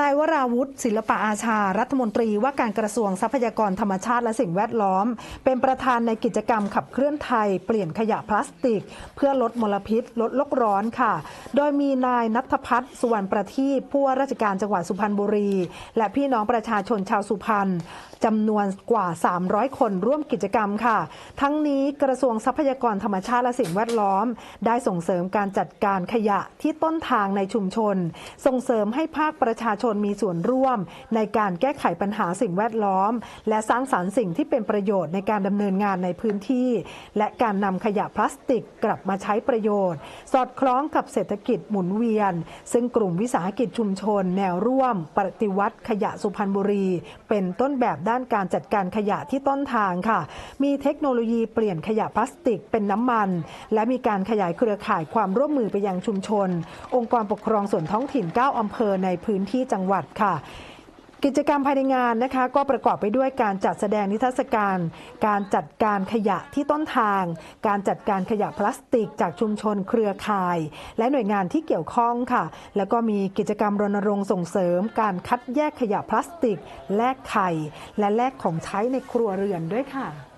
นายวราวุฒิศิลปะอาชา รัฐมนตรีว่าการกระทรวงทรัพยากรธรรมชาติและสิ่งแวดล้อม เป็นประธานในกิจกรรมขับเคลื่อนไทย เปลี่ยนขยะพลาสติก เพื่อลดมลพิษ ลดโลกร้อนค่ะ โดยมีนายนัทพัฒน์สุวรรณประทีปผู้ว่าราชการจังหวัดสุพรรณบุรี และพี่น้องประชาชนชาวสุพรรณจำนวนกว่า 300 คนร่วมกิจกรรมค่ะ ทั้งนี้กระทรวงทรัพยากรธรรมชาติและสิ่งแวดล้อม ได้ส่งเสริมการจัดการขยะที่ต้นทางในชุมชน ส่งเสริมให้ภาคประชาชนมีส่วนร่วม ในการแก้ไขปัญหาสิ่งแวดล้อม และสร้างสารรค์สิ่งที่เป็นประโยชน์ในการดำเนินงานในพื้นที่ และการนำขยะพลาสติกกลับมาใช้ประโยชน์ สอดคล้องกับเศรษฐกิจหมุนเวียน ซึ่งกลุ่มวิสาหกิจชุมชน แนวร่วม ปฏิวัติขยะสุพรรณบุรี เป็นต้นแบบด้านการจัดการขยะที่ต้นทางค่ะ มีเทคโนโลยีเปลี่ยนขยะพลาสติกเป็นน้ำมัน และมีการขยายเครือข่ายความร่วมมือไปยังชุมชน องค์กรปกครองส่วนท้องถิ่น 9 อำเภอในพื้นที่จังหวัดค่ะกิจกรรมภายในงานนะคะก็ประกอบไปด้วยการจัดแสดงนิทรรศการ การจัดการขยะที่ต้นทาง การจัดการขยะพลาสติกจากชุมชนเครือข่าย และหน่วยงานที่เกี่ยวข้องค่ะ แล้วก็มีกิจกรรมรณรงค์ส่งเสริม การคัดแยกขยะพลาสติก แลกไข่ และแลกของใช้ในครัวเรือนด้วยค่ะ